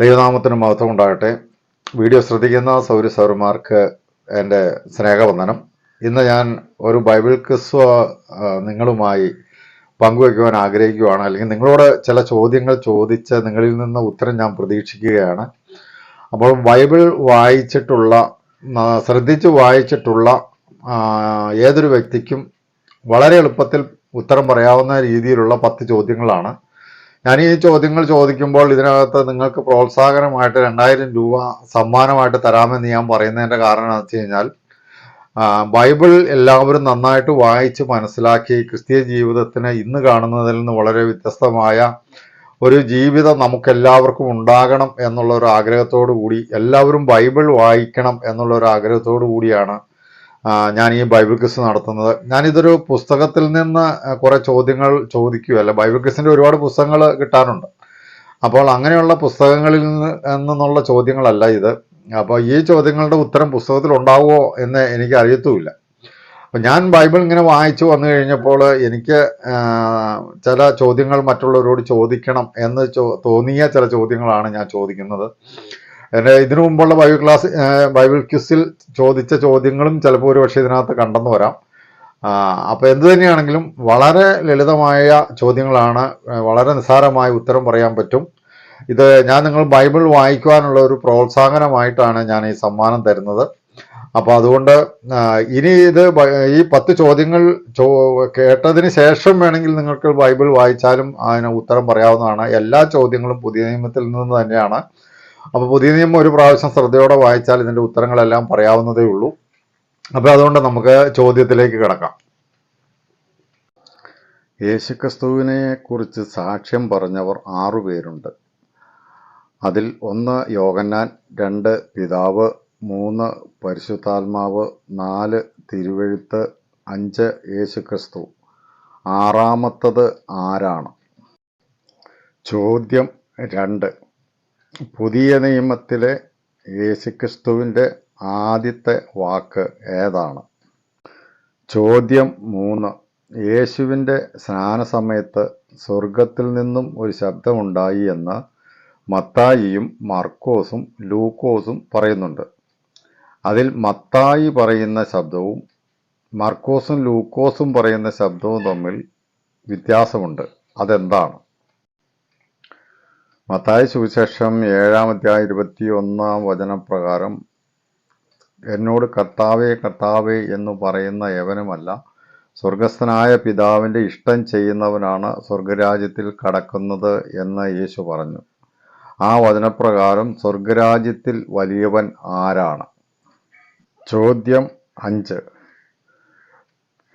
ദൈവനാമത്തിന് മഹത്വം ഉണ്ടാകട്ടെ വീഡിയോ ശ്രദ്ധിക്കുന്ന സൗര്യ സൗരന്മാർക്ക് എന്റെ സ്നേഹവന്ദനം. ഇന്ന് ഞാൻ ഒരു ബൈബിൾ ക്വിസ് നിങ്ങളുമായി പങ്കുവയ്ക്കുവാൻ ആഗ്രഹിക്കുകയാണ് അല്ലെങ്കിൽ നിങ്ങളോട് ചില ചോദ്യങ്ങൾ ചോദിച്ച് നിങ്ങളിൽ നിന്ന് ഉത്തരം ഞാൻ പ്രതീക്ഷിക്കുകയാണ്. അപ്പോൾ ബൈബിൾ വായിച്ചിട്ടുള്ള ശ്രദ്ധിച്ച് വായിച്ചിട്ടുള്ള ഏതൊരു വ്യക്തിക്കും വളരെ എളുപ്പത്തിൽ ഉത്തരം പറയാവുന്ന രീതിയിലുള്ള പത്ത് ചോദ്യങ്ങളാണ്. ഞാൻ ഈ ചോദ്യങ്ങൾ ചോദിക്കുമ്പോൾ ഇതിനകത്ത് നിങ്ങൾക്ക് പ്രോത്സാഹനമായിട്ട് രണ്ടായിരം രൂപ സമ്മാനമായിട്ട് തരാമെന്ന് ഞാൻ പറയുന്നതിന്റെ കാരണം എന്ന് വെച്ച് കഴിഞ്ഞാൽ ബൈബിൾ എല്ലാവരും നന്നായിട്ട് വായിച്ച് മനസ്സിലാക്കി ക്രിസ്തീയ ജീവിതത്തിന് ഇന്ന് കാണുന്നതിൽ നിന്ന് വളരെ വ്യത്യസ്തമായ ഒരു ജീവിതം നമുക്കെല്ലാവർക്കും ഉണ്ടാകണം എന്നുള്ള ഒരു ആഗ്രഹത്തോടു കൂടി എല്ലാവരും ബൈബിൾ വായിക്കണം എന്നുള്ള ഒരു ആഗ്രഹത്തോടു കൂടിയാണ് ഞാൻ ഈ ബൈബിൾ ക്വിസ് നടത്തുന്നത്. ഞാനിതൊരു പുസ്തകത്തിൽ നിന്ന് കുറെ ചോദ്യങ്ങൾ ചോദിക്കുകയല്ല. ബൈബിൾ ക്വിസിന്റെ ഒരുപാട് പുസ്തകങ്ങൾ കിട്ടാറുണ്ട്. അപ്പോൾ അങ്ങനെയുള്ള പുസ്തകങ്ങളിൽ നിന്ന് നിന്നുള്ള ചോദ്യങ്ങളല്ല ഇത്. അപ്പോൾ ഈ ചോദ്യങ്ങളുടെ ഉത്തരം പുസ്തകത്തിൽ ഉണ്ടാവുമോ എന്ന് എനിക്ക് അറിയത്തുമില്ല. അപ്പം ഞാൻ ബൈബിൾ ഇങ്ങനെ വായിച്ചു വന്നു കഴിഞ്ഞപ്പോൾ എനിക്ക് ചില ചോദ്യങ്ങൾ മറ്റുള്ളവരോട് ചോദിക്കണം എന്ന് തോന്നിയ ചില ചോദ്യങ്ങളാണ് ഞാൻ ചോദിക്കുന്നത്. എന്റെ ഇതിനു മുമ്പുള്ള ബൈബിൾ ക്ലാസ് ബൈബിൾ ക്യൂസിൽ ചോദിച്ച ചോദ്യങ്ങളും ചിലപ്പോൾ ഒരു പക്ഷേ ഇതിനകത്ത് കണ്ടെന്ന് വരാം. അപ്പോൾ എന്തു തന്നെയാണെങ്കിലും വളരെ ലളിതമായ ചോദ്യങ്ങളാണ് വളരെ നിസ്സാരമായ ഉത്തരം പറയാൻ പറ്റും. ഇത് ഞാൻ നിങ്ങൾ ബൈബിൾ വായിക്കുവാനുള്ള ഒരു പ്രോത്സാഹനമായിട്ടാണ് ഞാൻ ഈ സമ്മാനം തരുന്നത്. അപ്പോൾ അതുകൊണ്ട് ഇനി ഇത് ഈ പത്ത് ചോദ്യങ്ങൾ ചോ കേട്ടതിന് ശേഷം വേണമെങ്കിൽ നിങ്ങൾക്ക് ബൈബിൾ വായിച്ചാലും അതിന് ഉത്തരം പറയാവുന്നതാണ്. എല്ലാ ചോദ്യങ്ങളും പുതിയ നിയമത്തിൽ നിന്ന് തന്നെയാണ്. അപ്പോൾ പുതിയ നിയമം ഒരു പ്രാവശ്യം ശ്രദ്ധയോടെ വായിച്ചാൽ ഇതിന്റെ ഉത്തരങ്ങളെല്ലാം പറയാവുന്നതേ ഉള്ളൂ. അപ്പോൾ അതുകൊണ്ട് നമുക്ക് ചോദ്യത്തിലേക്ക് കിടക്കാം. യേശുക്രിസ്തുവിനെ കുറിച്ച് സാക്ഷ്യം പറഞ്ഞവർ ആറുപേരുണ്ട് അതിൽ ഒന്ന് യോഗന്നാൻ രണ്ട് പിതാവ് മൂന്ന് പരിശുദ്ധാത്മാവ് നാല് തിരുവഴുത്ത് അഞ്ച് യേശുക്രിസ്തു. ആറാമത്തത് ആരാണ്? ചോദ്യം രണ്ട്. പുതിയ നിയമത്തിലെ യേശുക്രിസ്തുവിന്റെ ആദ്യത്തെ വാക്ക് ഏതാണ്? ചോദ്യം മൂന്ന്. യേശുവിന്റെ സ്നാനസമയത്ത് സ്വർഗത്തിൽ നിന്നും ഒരു ശബ്ദമുണ്ടായി എന്ന് മത്തായിയും മർക്കോസും ലൂക്കോസും പറയുന്നുണ്ട്. അതിൽ മത്തായി പറയുന്ന ശബ്ദവും മർക്കോസും ലൂക്കോസും പറയുന്ന ശബ്ദവും തമ്മിൽ വ്യത്യാസമുണ്ട്. അതെന്താണ്? മത്തായി സുവിശേഷം ഏഴാം അധ്യായം ഇരുപത്തി ഒന്നാം വചനപ്രകാരം എന്നോട് കർത്താവേ കർത്താവേ എന്ന് പറയുന്ന യവനുമല്ല സ്വർഗസ്ഥനായ പിതാവിന്റെ ഇഷ്ടം ചെയ്യുന്നവനാണ് സ്വർഗരാജ്യത്തിൽ കടക്കുന്നത് എന്ന് യേശു പറഞ്ഞു. ആ വചനപ്രകാരം സ്വർഗരാജ്യത്തിൽ വലിയവൻ ആരാണ്? ചോദ്യം അഞ്ച്.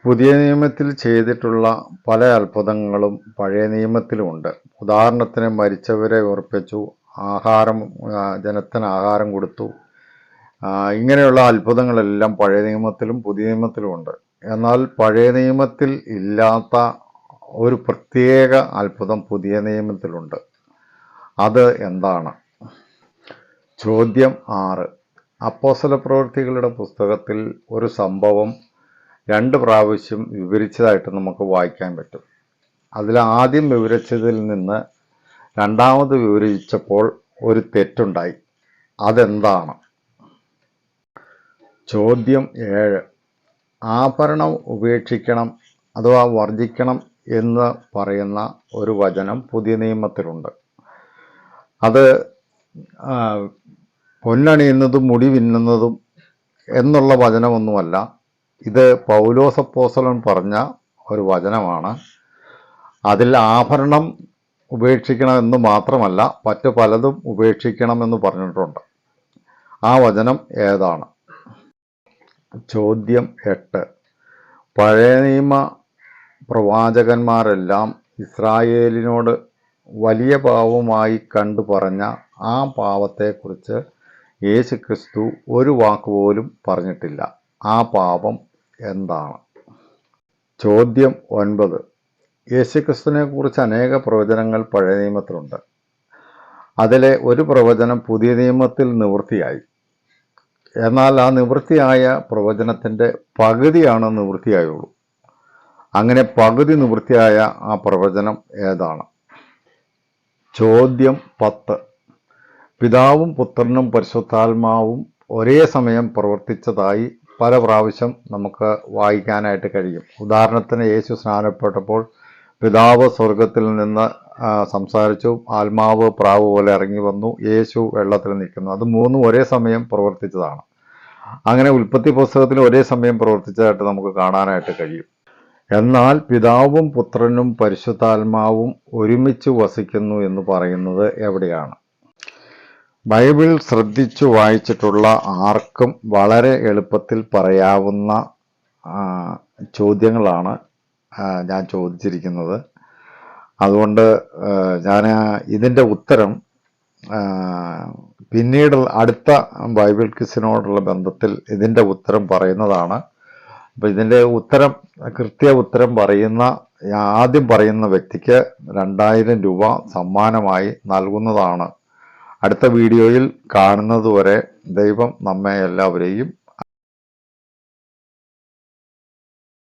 പുതിയ നിയമത്തിൽ ചെയ്തിട്ടുള്ള പല അത്ഭുതങ്ങളും പഴയ നിയമത്തിലുമുണ്ട്. ഉദാഹരണത്തിന് മരിച്ചവരെ ഉറപ്പിച്ചു ആഹാരം ജനത്തിന് ആഹാരം കൊടുത്തു. ഇങ്ങനെയുള്ള അത്ഭുതങ്ങളെല്ലാം പഴയ നിയമത്തിലും പുതിയ നിയമത്തിലുമുണ്ട്. എന്നാൽ പഴയ നിയമത്തിൽ ഇല്ലാത്ത ഒരു പ്രത്യേക അത്ഭുതം പുതിയ നിയമത്തിലുണ്ട്. അത് എന്താണ്? ചോദ്യം ആറ്. അപ്പോസല പ്രവൃത്തികളുടെ പുസ്തകത്തിൽ ഒരു സംഭവം രണ്ട് പ്രാവശ്യം വിവരിച്ചതായിട്ട് നമുക്ക് വായിക്കാൻ പറ്റും. അതിൽ ആദ്യം വിവരിച്ചതിൽ നിന്ന് രണ്ടാമത് വിവരിച്ചപ്പോൾ ഒരു തെറ്റുണ്ടായി. അതെന്താണ്? ചോദ്യം ഏഴ്. ആഭരണം ഉപേക്ഷിക്കണം അഥവാ വർജിക്കണം എന്ന് പറയുന്ന ഒരു വചനം പുതിയ നിയമത്തിലുണ്ട്. അത് പൊന്നണിയുന്നതും മുടി വിന്നുന്നതും എന്നുള്ള വചനമൊന്നുമല്ല. ഇത് പൗലോസപ്പോസലൻ പറഞ്ഞ ഒരു വചനമാണ്. അതിൽ ആഭരണം ഉപേക്ഷിക്കണമെന്ന് മാത്രമല്ല മറ്റു പലതും ഉപേക്ഷിക്കണമെന്ന് പറഞ്ഞിട്ടുണ്ട്. ആ വചനം ഏതാണ്? ചോദ്യം എട്ട്. പഴയ നിയമ പ്രവാചകന്മാരെല്ലാം ഇസ്രായേലിനോട് വലിയ പാവമായി കണ്ടു പറഞ്ഞ ആ പാവത്തെക്കുറിച്ച് യേശു ക്രിസ്തു ഒരു വാക്കുപോലും പറഞ്ഞിട്ടില്ല. ആ പാപം എന്താണ്? ചോദ്യം ഒൻപത്. യേശുക്രിസ്തുവിനെ കുറിച്ച് അനേക പ്രവചനങ്ങൾ പഴയ നിയമത്തിലുണ്ട്. അതിലെ ഒരു പ്രവചനം പുതിയ നിയമത്തിൽ നിവൃത്തിയായി. എന്നാൽ ആ നിവൃത്തിയായ പ്രവചനത്തിന്റെ പകുതിയാണ് നിവൃത്തിയായുള്ളൂ. അങ്ങനെ പകുതി നിവൃത്തിയായ ആ പ്രവചനം ഏതാണ്? ചോദ്യം പത്ത്. പിതാവും പുത്രനും പരിശുദ്ധാത്മാവും ഒരേ സമയം പ്രവർത്തിച്ചതായി പല പ്രാവശ്യം നമുക്ക് വായിക്കാനായിട്ട് കഴിയും. ഉദാഹരണത്തിന് യേശു സ്നാനപ്പെട്ടപ്പോൾ പിതാവ് സ്വർഗത്തിൽ നിന്ന് സംസാരിച്ചു. ആത്മാവ് പ്രാവ് പോലെ ഇറങ്ങി വന്നു. യേശു വെള്ളത്തിൽ നിൽക്കുന്നു. അത് മൂന്നും ഒരേ സമയം പ്രവർത്തിച്ചതാണ്. അങ്ങനെ ഉൽപ്പത്തി പുസ്തകത്തിൽ ഒരേ സമയം പ്രവർത്തിച്ചതായിട്ട് നമുക്ക് കാണാനായിട്ട് കഴിയും. എന്നാൽ പിതാവും പുത്രനും പരിശുദ്ധാത്മാവും ഒരുമിച്ച് വസിക്കുന്നു എന്ന് പറയുന്നത് എവിടെയാണ്? ബൈബിൾ ശ്രദ്ധിച്ചു വായിച്ചിട്ടുള്ള ആർക്കും വളരെ എളുപ്പത്തിൽ പറയാവുന്ന ചോദ്യങ്ങളാണ് ഞാൻ ചോദിച്ചിരിക്കുന്നത്. അതുകൊണ്ട് ഞാൻ ഇതിന്റെ ഉത്തരം പിന്നീട് അടുത്ത ബൈബിൾ ക്വിസിനോടുള്ള ബന്ധത്തിൽ ഇതിന്റെ ഉത്തരം പറയുന്നതാണ്. അപ്പം ഇതിന്റെ ഉത്തരം കൃത്യ ഉത്തരം പറയുന്ന ആദ്യം പറയുന്ന വ്യക്തിക്ക് രണ്ടായിരം രൂപ സമ്മാനമായി നൽകുന്നതാണ് അടുത്ത വീഡിയോയിൽ കാണുന്നതുവരെ ദൈവം നമ്മെ എല്ലാവരെയും